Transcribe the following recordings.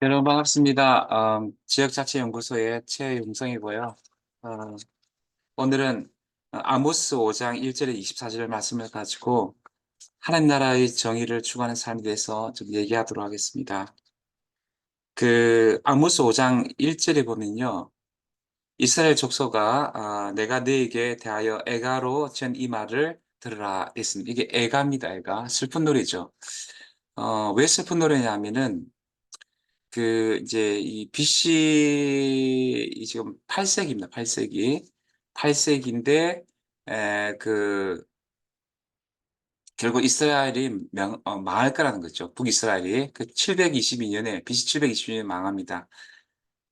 여러분 반갑습니다. 음, 지역자치연구소의 최용성이고요. 어, 오늘은 아모스 5장 1절에 24절 말씀을 가지고 하나님 나라의 정의를 추구하는 삶에 대해서 좀 얘기하도록 하겠습니다. 그 아모스 5장 1절에 보면요. 이스라엘 족속아 아, 내가 너에게 대하여 애가로 전 이 말을 들으라 했습니다. 이게 애가입니다. 애가 슬픈 노래죠. 어, 왜 슬픈 노래냐면은 그 이제 이 BC 이 지금 8세기입니다. 8세기. 8세기인데 에, 그 결국 이스라엘이 명, 어, 망할 거라는 거죠. 북이스라엘이 그 722년에 BC 722년에 망합니다.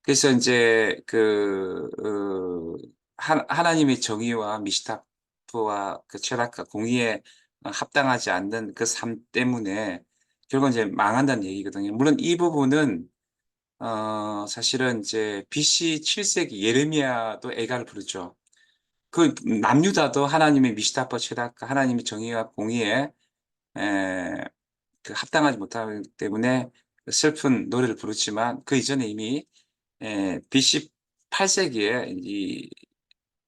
그래서 이제 그 어, 하, 하나님의 정의와 미시타프와 그 철학과 공의에 합당하지 않는 그 삶 때문에 결국 이제 망한다는 얘기거든요. 물론 이 부분은 어, 사실은 이제 BC 7세기 예레미야도 애가를 부르죠. 그 남유다도 하나님의 미시타파 최다가 하나님의 정의와 공의에 에, 그 합당하지 못하기 때문에 슬픈 노래를 부르지만 그 이전에 이미 에, BC 8세기에 이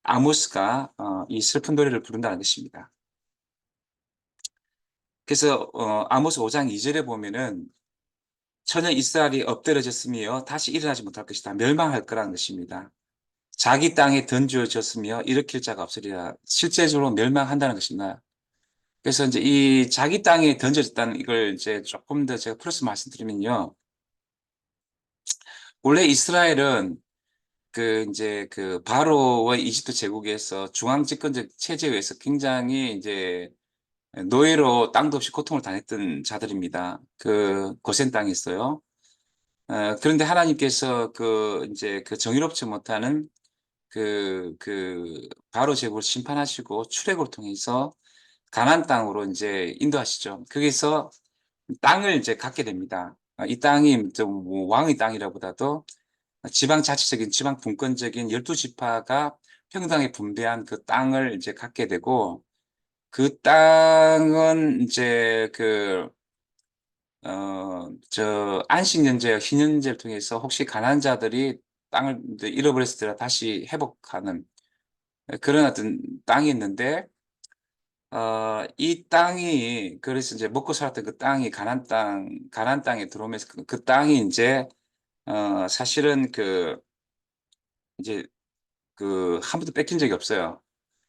아모스가 어, 이 슬픈 노래를 부른다는 것입니다. 그래서 어, 아모스 5장 2절에 보면은 전혀 이스라엘이 엎드려졌으며 다시 일어나지 못할 것이다. 멸망할 거라는 것입니다. 자기 땅에 던져졌으며 일으킬 자가 없으리라. 실제적으로 멸망한다는 것입니다. 그래서 이제 이 자기 땅에 던져졌다는 이걸 이제 조금 더 제가 플러스 말씀드리면요. 원래 이스라엘은 그 이제 그 바로의 이집트 제국에서 중앙 집권적 체제에 의해서 굉장히 이제 노예로 땅도 없이 고통을 당했던 자들입니다. 그 고센 땅에 있어요. 어, 그런데 하나님께서 그 이제 그 정의롭지 못하는 그, 그, 바로 제국을 심판하시고 출애굽을 통해서 가난 땅으로 이제 인도하시죠. 거기서 땅을 이제 갖게 됩니다. 어, 이 땅이 좀 뭐 왕의 땅이라보다도 지방 자치적인 지방 분권적인 열두 지파가 평등하게 분배한 그 땅을 이제 갖게 되고 그 땅은 이제 그, 어, 저, 안식년제, 희년제를 통해서 혹시 가난한 자들이 땅을 잃어버렸을 때 다시 회복하는 그런 어떤 땅이 있는데, 어, 이 땅이, 그래서 이제 먹고 살았던 그 땅이 가난 땅, 가난 땅에 들어오면서 그, 그 땅이 이제, 어, 사실은 그, 이제, 그, 한 번도 뺏긴 적이 없어요.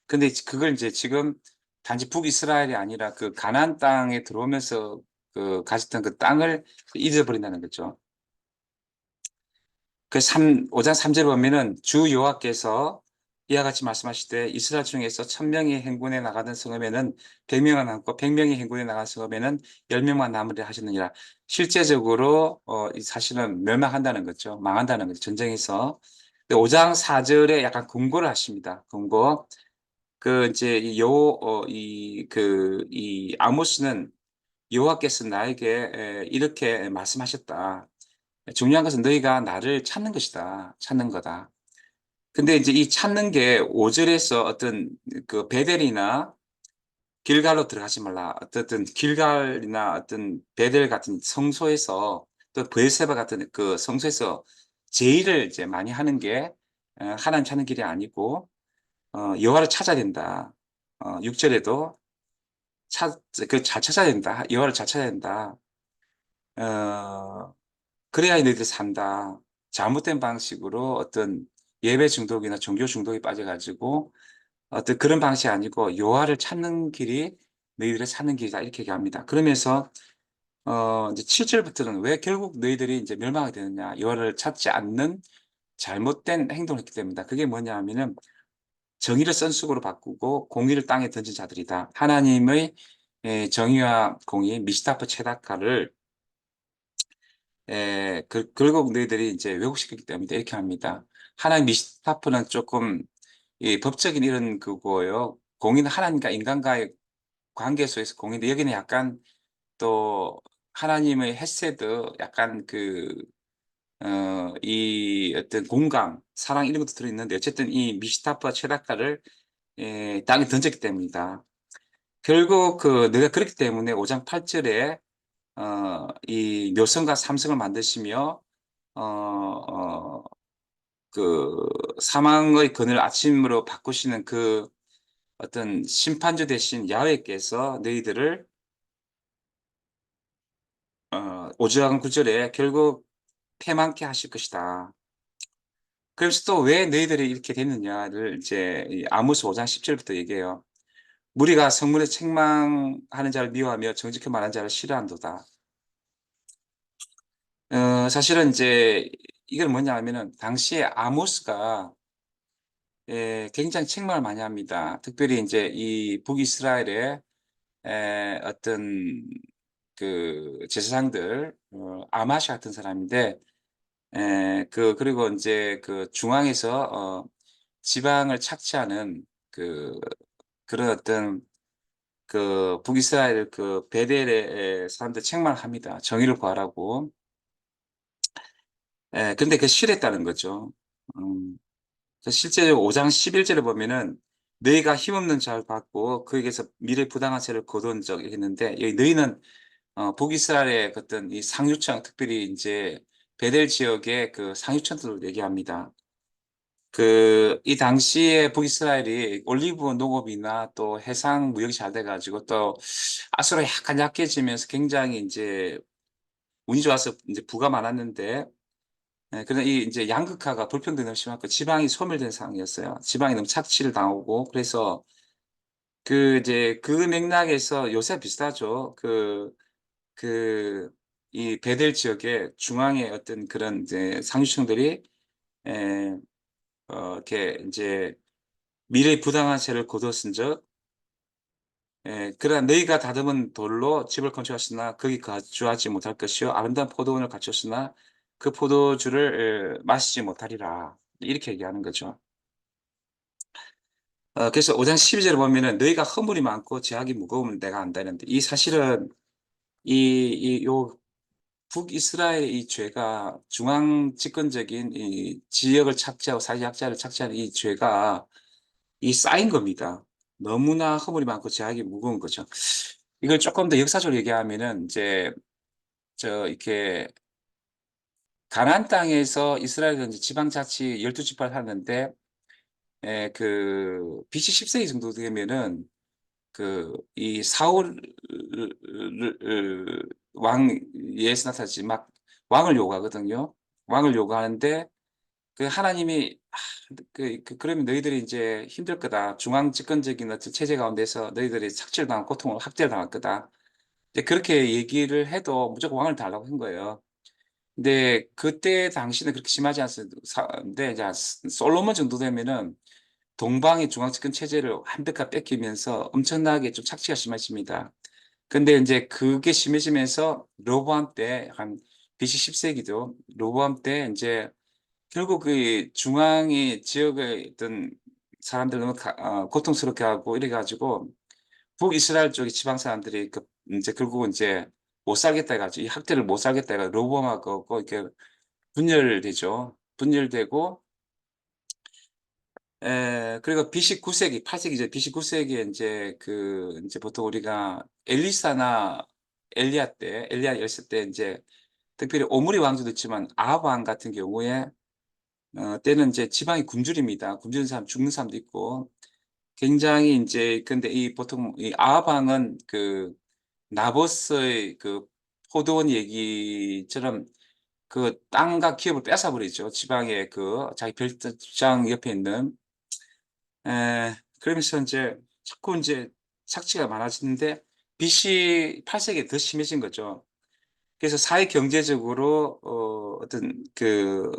근데 그걸 이제 지금 단지 북이스라엘이 아니라 그 가나안 땅에 들어오면서 그 가졌던 그 땅을 잊어버린다는 거죠. 그 3, 5장 3절 보면은 주 여호와께서 이와 같이 말씀하실 때 이스라엘 중에서 천명이 행군에 나가던 성읍에는 백명만 남고 백명이 행군에 나간 성읍에는 열명만 남으려 하셨느니라. 실제적으로 어, 사실은 멸망한다는 거죠. 망한다는 거죠. 전쟁에서. 5장 4절에 약간 금고를 하십니다. 금고. 그 이제 요, 어, 이, 그, 이 아모스는 여호와께서 나에게 이렇게 말씀하셨다. 중요한 것은 너희가 나를 찾는 것이다. 찾는 거다. 근데 이제 이 찾는 게 5절에서 어떤 그 베델이나 길갈로 들어가지 말라. 어떤 길갈이나 어떤 베델 같은 성소에서 또 베세바 같은 그 성소에서 제의를 이제 많이 하는 게 하나님 찾는 길이 아니고 어, 여호와를 찾아야 된다. 어, 6절에도 찾, 그잘 찾아야 된다. 여호와를 잘 찾아야 된다. 어, 그래야 너희들 산다. 잘못된 방식으로 어떤 예배 중독이나 종교 중독에 빠져가지고 어떤 그런 방식이 아니고 여호와를 찾는 길이 너희들을 찾는 길이다 이렇게 얘기합니다. 그러면서 어 이제 7절부터는 왜 결국 너희들이 이제 멸망하게 되느냐 여호와를 찾지 않는 잘못된 행동을 했기 때문이다. 그게 뭐냐 하면은 정의를 선수으로 바꾸고 공의를 땅에 던진 자들이다. 하나님의 정의와 공의 미시타프 체다카를 에, 그, 결국 너희들이 이제 왜곡시켰기 때문에 이렇게 합니다. 하나님 미시타프는 조금 이 법적인 이런 그거예요. 공의는 하나님과 인간과의 관계 속에서 공인데 여기는 약간 또 하나님의 헤세드 약간 그 어, 이 어떤 공감, 사랑 이런 것도 들어있는데 어쨌든 이 미시타프와 최다카를 에, 땅에 던졌기 때문이다. 결국 그 내가 그렇기 때문에 5장 8절에 어, 이 묘성과 삼성을 만드시며 어, 어, 그 사망의 근을 아침으로 바꾸시는 그 어떤 심판주 대신 야훼께서 너희들을 어, 오주한 구절에 결국 패망케 하실 것이다. 그래서 또 왜 너희들이 이렇게 됐느냐를 이제 이 아모스 5장 10절부터 얘기해요. 무리가 성문에 책망하는 자를 미워하며 정직히 말하는 자를 싫어한도다. 어, 사실은 이제 이건 뭐냐 하면은 당시에 아모스가 예, 굉장히 책망을 많이 합니다. 특별히 이제 이 북이스라엘의 에, 어떤 그 제사장들 어, 아마시 같은 사람인데 에, 그 그리고 이제 그 중앙에서 어, 지방을 착취하는 그 그런 어떤 그 북이스라엘 그 베델의 사람들 책망을 합니다. 정의를 구하라고. 에, 근데 그 싫었다는 거죠. 음, 실제로 5장 11절에 보면은 너희가 힘없는 자를 받고 그에게서 미래 부당한 세를 거둔 적이 있는데 여기 너희는 어, 북이스라엘의 어떤 이 상류층 특별히 이제 베델 지역의 그 상류층들을 얘기합니다. 그 이 당시에 북이스라엘이 올리브 농업이나 또 해상 무역이 잘 돼가지고 또 아수라 약간 약해지면서 굉장히 이제 운이 좋아서 이제 부가 많았는데 예, 그런 이 이제 양극화가 불평등이 너무 심하고 지방이 소멸된 상황이었어요. 지방이 너무 착취를 당하고 그래서 그 이제 그 맥락에서 요새 비슷하죠. 그 그 이 베델 지역의 중앙의 어떤 그런 이제 상류층들이 에, 어, 이렇게 이제 미래의 부당한 세를 거두었은즉 예, 그러나 너희가 다듬은 돌로 집을 건축하으나 거기 거주하지 못할 것이요 아름다운 포도원을 갖췄으나 그 포도주를 에, 마시지 못하리라 이렇게 얘기하는 거죠. 어, 그래서 5장 12절에 보면은 너희가 허물이 많고 제약이 무거우면 내가 안다는데 이 사실은 이, 이, 요 북이스라엘의 이 죄가 중앙 집권적인 이 지역을 착취하고 사회학자를 착취하는 이 죄가 이 쌓인 겁니다. 너무나 허물이 많고 제약이 무거운 거죠. 이걸 조금 더 역사적으로 얘기하면은 이제 저 이렇게 가나안 땅에서 이스라엘은 지방 자치 12지파를 하는데 에, 그 BC 10세기 정도 되면은 그 이 사울 왕 예수 나타나지 막 왕을 요구하거든요. 왕을 요구하는데 그 하나님이 아, 그, 그 그러면 너희들이 이제 힘들 거다. 중앙 집권적인 어떤 체제 가운데서 너희들이 착취를 당한 고통을 학대를 당할 거다. 이제 그렇게 얘기를 해도 무조건 왕을 달라고 한 거예요. 근데 그때 당시는 그렇게 심하지. 근데 이제 솔로몬 정도 되면은 동방의 중앙 집권 체제를 완벽하게 뺏기면서 엄청나게 좀 착취가 심해집니다. 근데 이제 그게 심해지면서 로보암 때 한 BC 10세기도 로보암 때 이제 결국 그 중앙의 지역의 어떤 사람들 너무 가, 어, 고통스럽게 하고 이래가지고 북이스라엘 쪽의 지방 사람들이 그 이제 결국은 이제 못 살겠다 해가지고 이 학대를 못 살겠다 해가지고 로보암하고 이렇게 분열되죠. 분열되고 에, 그리고 BC 9세기, 8세기죠. BC 9세기에 이제 그 이제 보통 우리가 엘리사나 엘리야 때, 엘리야 열세 때 이제 특별히 오므리 왕조도 있지만 아합 왕 같은 경우에 어, 때는 이제 지방이 굶주립니다. 굶주린 사람 죽는 사람도 있고 굉장히 이제 근데 이 보통 이 아합 왕은 그 나보스의 그 포도원 얘기처럼 그 땅과 기업을 뺏어버리죠. 지방의 그 자기 별장 옆에 있는 에, 그러면서 이제 자꾸 이제 착취가 많아지는데 BC 8세기에 더 심해진 거죠. 그래서 사회 경제적으로 어, 어떤 그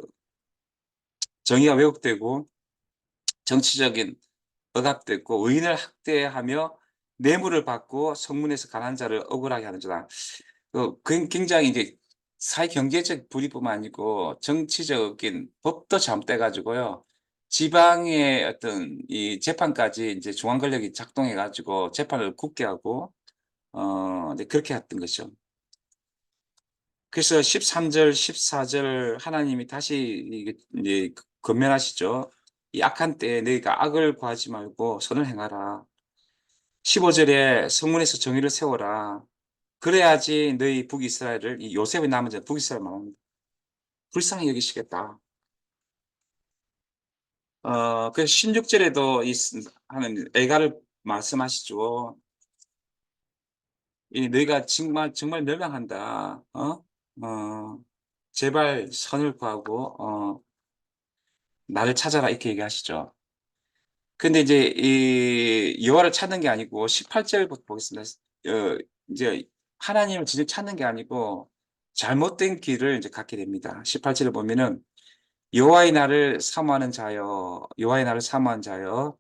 정의가 왜곡되고 정치적인 억압됐고 의인을 학대하며 뇌물을 받고 성문에서 가난한 자를 억울하게 하는 자다. 그 굉장히 이제 사회 경제적 불이뿐만 아니고 정치적인 법도 잘못돼 가지고요. 지방의 어떤 이 재판까지 이제 중앙 권력이 작동해 가지고 재판을 굳게 하고 어 네, 그렇게 했던 것이죠. 그래서 13절, 14절 하나님이 다시 이제 건면하시죠. 이 악한 때에 너희가 악을 구하지 말고 선을 행하라. 15절에 성문에서 정의를 세워라. 그래야지 너희 북이스라엘을 이 요셉의 남은 자 북이스라엘 말합니다. 불쌍히 여기시겠다. 어, 그 16절에도 이 쓰- 하는 애가를 말씀하시죠. 이 너희가 정말 정말 멸망한다. 어? 어, 제발 선을 구하고 어, 나를 찾아라 이렇게 얘기하시죠. 근데 이제 이 여호와를 찾는 게 아니고 18절부터 보겠습니다. 어, 이제 하나님을 진짜 찾는 게 아니고 잘못된 길을 이제 갖게 됩니다. 18절을 보면은 여호와의 날을 사모하는 자여, 여호와의 날을 사모한 자여,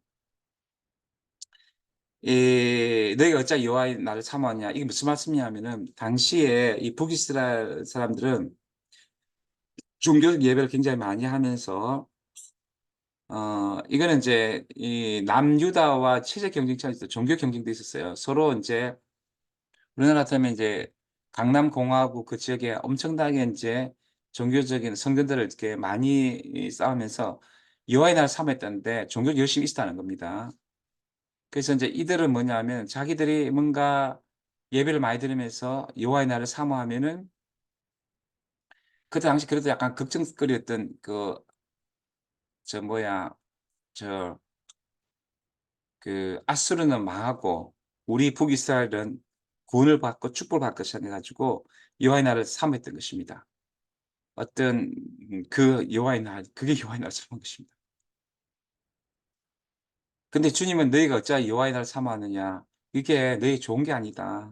이 너희가 어찌 여호와의 날을 사모하냐? 이게 무슨 말씀이냐면은 당시에 이 북이스라엘 사람들은 종교적 예배를 굉장히 많이 하면서 어 이거는 이제 이 남유다와 체제 경쟁차가 있어 종교 경쟁도 있었어요. 서로 이제 우리나라 같으면 이제 강남공화국 그 지역에 엄청나게 이제 종교적인 성전들을 이렇게 많이 이 쌓으면서 여호와의 날을 사모했다는데 종교 열심히 있었다는 겁니다. 그래서 이제 이들은 뭐냐면 자기들이 뭔가 예배를 많이 드리면서 여호와의 날을 사모하면은 그 당시 그래도 약간 걱정거리였던 그 저 뭐야 저 그 아수르는 망하고 우리 북이스라엘은 구원을 받고 축복을 받을 것이라 해가지고 여호와의 날을 사모했던 것입니다. 어떤 음, 그 여호와의 날 그게 여호와의 날을 사모한 것입니다. 근데 주님은 너희가 어찌 여호와의 날을 사모하느냐 이게 너희 좋은 게 아니다.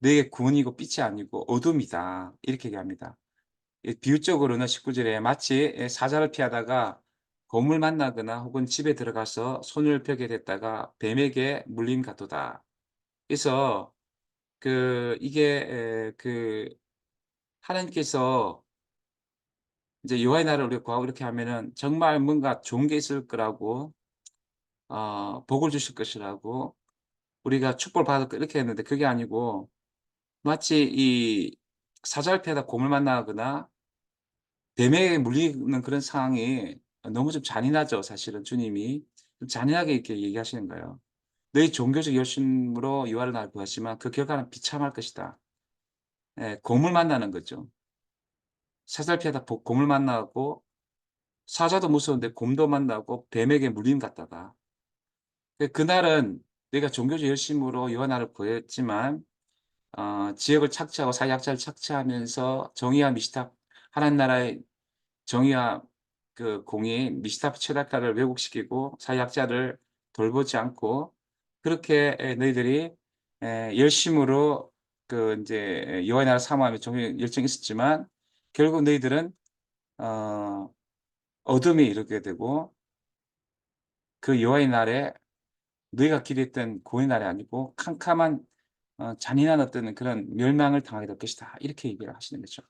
너희의 구원이고 빛이 아니고 어둠이다. 이렇게 얘기합니다. 이 비유적으로는 19절에 마치 예, 사자를 피하다가 곰을 만나거나 혹은 집에 들어가서 손을 펴게 됐다가 뱀에게 물린 같도다. 그래서 그 이게 에, 그 하나님께서 이제 여호와의 날을 우리가 구하고 이렇게 하면은 정말 뭔가 좋은 게 있을 거라고 어, 복을 주실 것이라고 우리가 축복을 받을 거 이렇게 했는데 그게 아니고 마치 이 피하다 곰을 만나거나 뱀에게 물리는 그런 상황이 너무 좀 잔인하죠. 사실은 주님이 좀 잔인하게 이렇게 얘기하시는 거예요. 너희 종교적 열심으로 여호와를 날 구하지만 그 결과는 비참할 것이다. 예, 곰을 만나는 거죠. 사자를 피하다 보- 곰을 만나고 사자도 무서운데 곰도 만나고 뱀에게 물림 같다다. 그- 그날은 내가 종교적 열심으로 여호와 나를 구했지만 어, 지역을 착취하고 사약자를 착취하면서 정의와 미시탑 하나님 나라의 정의와 그 공의 미시탑 최다가를 왜곡시키고 사약자를 돌보지 않고 그렇게 에, 너희들이 에, 열심으로 그 이제 나라 사모하며 종교 열정이 있었지만 결국 너희들은 어, 어둠에 이르게 되고 그 여호와의 날에 너희가 기대했던 구원의 날이 아니고 캄캄한 어, 잔인한 어떤 그런 멸망을 당하게 될 것이다. 이렇게 얘기를 하시는 거죠.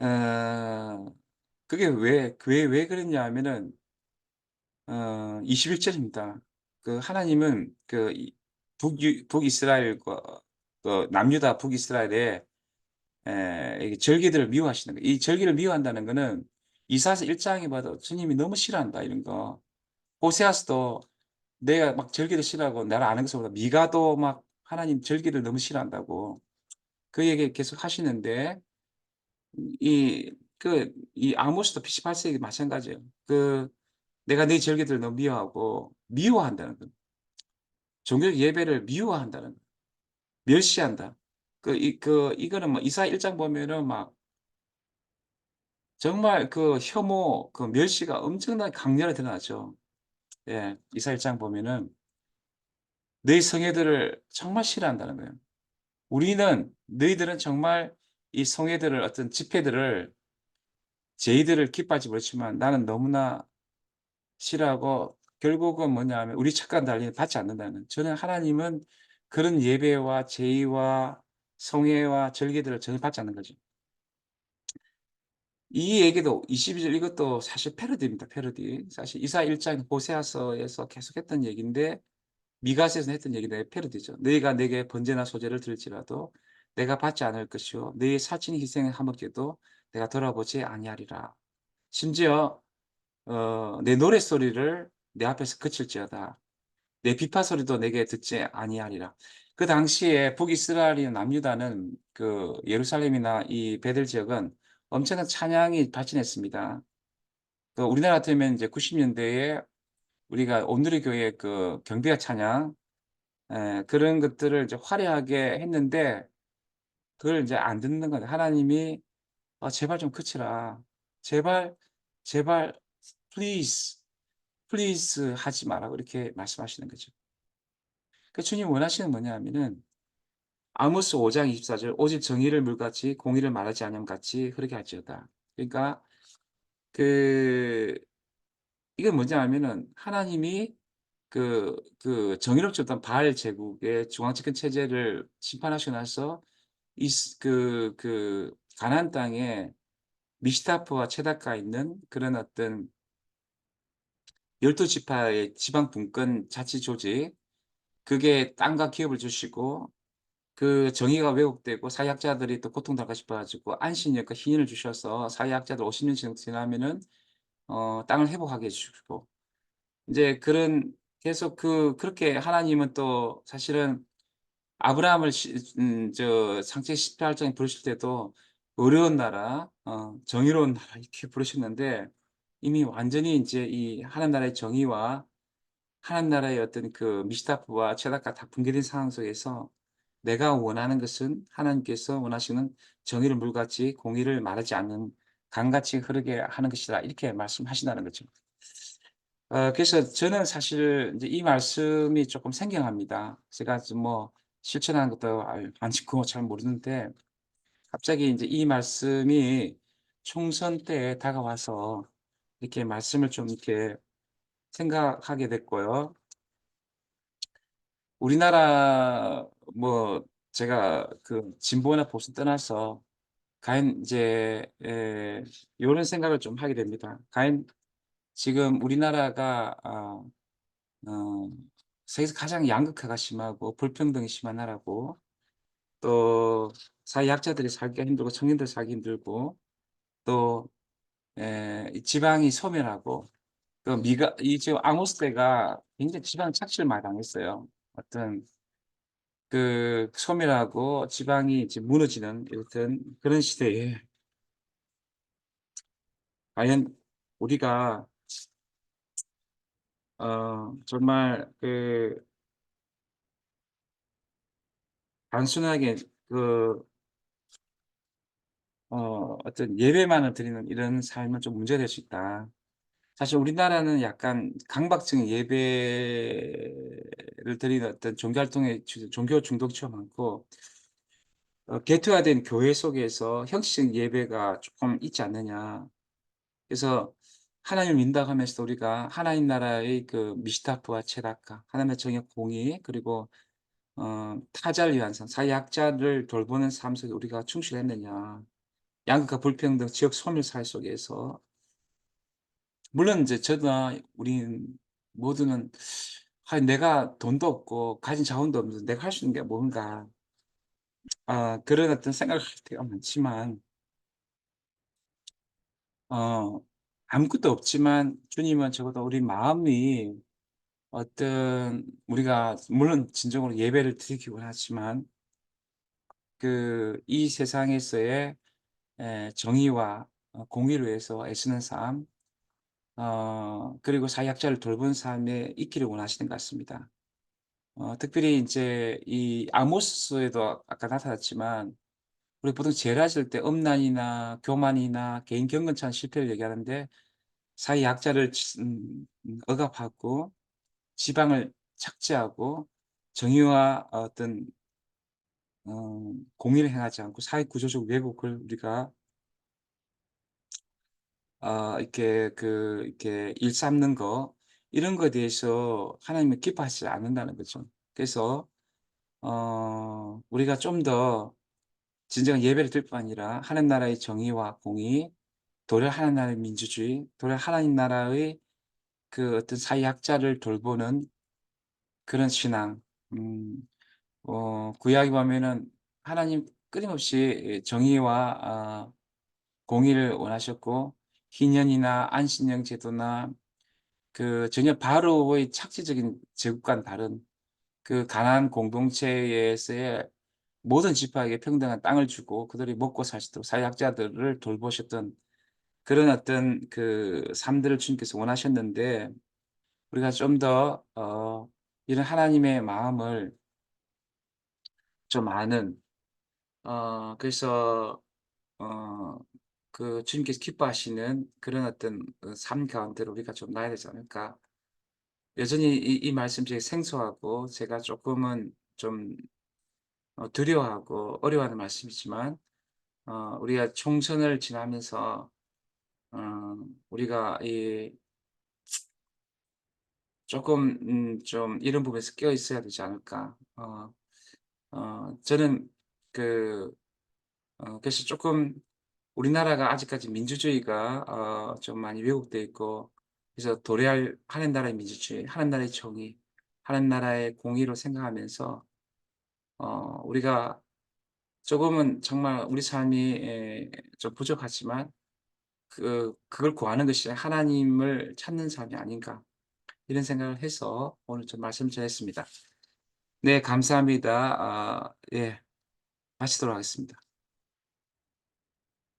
어, 그게 왜, 왜, 왜 그랬냐 하면은, 어, 21절입니다. 그 하나님은 그 이- 북, 북이스라엘과 그 남유다 북이스라엘에 에, 이게 절기들을 미워하시는 거예요. 이 절기를 미워한다는 거는 이사서 1장에 봐도 주님이 너무 싫어한다 이런 거. 호세아스도 내가 막 절기를 싫어하고 나를 아는 것보다 미가도 막 하나님 절기를 너무 싫어한다고 그 얘기 계속 하시는데 이 그 이 아모스도 18세기 마찬가지예요. 그 내가 네 절기들을 너무 미워하고 미워한다는 거. 종교 예배를 미워한다는 거. 멸시한다. 그 이 그 이거는 뭐 이사 1장 보면은 막 정말 그 혐오, 그 멸시가 엄청나게 강렬하게 드러나죠. 예. 이사 1장 보면은 너희 성애들을 정말 싫어한다는 거예요. 우리는 너희들은 정말 이 성애들을 어떤 집회들을 저희들을 기뻐하지 못했지만 나는 너무나 싫어하고 결국은 뭐냐 하면 우리 착각 달리는 받지 않는다는 저는 하나님은 그런 예배와 제의와 성애와 절기들을 전혀 받지 않는 거죠. 이 얘기도 22절 이것도 사실 패러디입니다. 패러디. 사실 이사 1장 호세아서에서 계속했던 얘기인데 미가서에서 했던 얘기인데 패러디죠. 너희가 내게 번제나 소제를 들지라도 내가 받지 않을 것이요 너희 사친 희생을 하먹게도 내가 돌아보지 아니하리라. 심지어 어, 내 노래 소리를 내 앞에서 그칠지어다. 내 비파 소리도 내게 듣지 아니하리라. 그 당시에 북이스라엘이나 남유다는 그 예루살렘이나 이 베델 지역은 엄청난 찬양이 발전했습니다. 그 우리나라 같으면 이제 90 년대에 우리가 온누리 교회 그 경배와 찬양 예 그런 것들을 이제 화려하게 했는데 그걸 이제 안 듣는 거예요. 하나님이 "아 제발 좀 그치라. 제발, 제발 플리즈, 플리즈 하지 마라."고 이렇게 말씀하시는 거죠. 그 주님이 원하시는 뭐냐 하면은 아모스 5장 24절 "오직 정의를 물같이 공의를 말하지 않음 같이 흐르게 할지어다." 그러니까 그 이게 뭐냐 하면은 하나님이 그 그 정의롭지 못한 바알 제국의 중앙 집권 체제를 심판하시고 나서 이스 그그 가나안 땅에 미시타프와 체다가 있는 그런 어떤 열두 지파의 지방 분권 자치 조직 그게 땅과 기업을 주시고 그 정의가 왜곡되고 사회학자들이 또 고통당할까 싶어 가지고 안식년과 희년을 주셔서 사회학자들 50년 지나 지나면은 어 땅을 회복하게 해 주시고. 인제 그런 계속 그 그렇게 하나님은 또 사실은 아브라함을 시 음저 창세기 18 장에 부르실 때도 어려운 나라 어 정의로운 나라 이렇게 부르셨는데 이미 완전히 인제 이 하나님 나라의 정의와 하나님 나라의 어떤 그 미시타프와 체다가 다 붕괴된 상황 속에서 내가 원하는 것은 하나님께서 원하시는 정의를 물같이 공의를 말하지 않는 강같이 흐르게 하는 것이다. 이렇게 말씀하신다는 거죠. 어 그래서 저는 사실 인제 이 말씀이 쪼끔 생경합니다. 제가 좀뭐 실천하는 것도 알 많고 잘 모르는데 갑자기 인제 이 말씀이 총선 때에 다가와서 이렇게 말씀을 좀 이렇게 생각하게 됐고요. 우리나라 뭐 제가 그 진보나 보수 떠나서 과연 인제 예 요런 생각을 좀 하게 됩니다. 과연 지금 우리나라가 아어 세계에서 가장 양극화가 심하고 불평등이 심한 나라고 또 사회 약자들이 살기가 힘들고 청년들 살기 힘들고 또 예이 지방이 소멸하고 그 미가 이 지금 아모스 때가 굉장히 지방 착취를 많이 당했어요. 어떤 그 소멸하고 지방이 이제 무너지는 이런 그런 시대에 과연 우리가 어 정말 그 단순하게 그 어 어떤 예배만을 드리는 이런 삶은 좀 문제가 될 수 있다. 사실 우리나라는 약간 강박적인 예배를 드리는 어떤 종교 활동에 주 종교 중독치가 많고 어 개토화된 교회 속에서 형식적인 예배가 쪼끔 있지 않느냐. 그래서 하나님을 믿는다고 하면서도 우리가 하나님 나라의 그 미시타프와 체다카 하나님의 정의 공의 그리고 어 타자를 위한 삶 사회약자를 돌보는 삶 속에 우리가 충실했느냐. 양극화 불평등 지역 소멸 사회 속에서 물론 인제 저나 우린 모두는 '아 내가 돈도 없고 가진 자원도 없는데 내가 할 수 있는 게 뭔가.' 아 그런 어떤 생각을 할 때가 많지만 어 아무것도 없지만 주님은 적어도 우리 마음이 어떤 우리가 물론 진정으로 예배를 드리기 원 하지만 그 이 세상에서의 에 정의와 어 공의를 위해서 애쓰는 삶 어 그리고 사회약자를 돌보는 삶에 있기를 원하시는 것 같습니다. 어 특별히 인제 이 아모스에도 아까 나타났지만 우리 보통 제일하실 때 음란이나 교만이나 개인 경건찬 실패를 얘기하는데 사회 약자를 치음음 억압하고 지방을 착취하고 정의와 어떤 어 공의를 행하지 않고 사회 구조적 왜곡을 우리가 아 이렇게 그 이렇게 일삼는 거 이런 거에 대해서 하나님은 기뻐하시지 않는다는 거죠. 그래서 어 우리가 좀 더 진정한 예배를 드릴 뿐 아니라 하나님 나라의 정의와 공의, 도래 하나님 나라의 민주주의, 도래 하나님 나라의 그 어떤 사회학자를 돌보는 그런 신앙. 음 어 구약에 보면은 하나님 끊임없이 정의와 아 공의를 원하셨고 희년이나 안식년 제도나 그 전혀 바로의 착취적인 제국과는 다른 그 가나안 공동체에서의 모든 지파에게 평등한 땅을 주고 그들이 먹고 살 수 있도록 사회학자들을 돌보셨던 그런 어떤 그 삶들을 주님께서 원하셨는데 우리가 좀 더 어 이런 하나님의 마음을 좀 아는 어 그래서 어 그 주님께서 기뻐하시는 그런 어떤 어삶 가운데로 우리가 좀 나아야 되지 않을까. 여전히 이 이 말씀 되게 생소하고 제가 쪼끔은 좀어 두려워하고 어려워하는 말씀이지만 어 우리가 총선을 지나면서 어 우리가 이 쪼끔 음좀 이런 부분에서 깨어 있어야 되지 않을까. 어 어 저는 그 어 그래서 쪼끔 우리나라가 아직까지 민주주의가 어 좀 많이 왜곡되어 있고 그래서 도래할 하는 나라의 민주주의, 하는 나라의 정의, 하는 나라의 공의로 생각하면서 어 우리가 조금은 정말 우리 삶이 예좀 부족하지만 그 그걸 구하는 것이 하나님을 찾는 삶이 아닌가 이런 생각을 해서 오늘 좀 말씀을 전했습니다. 네 감사합니다. 아 예. 마치도록 하겠습니다.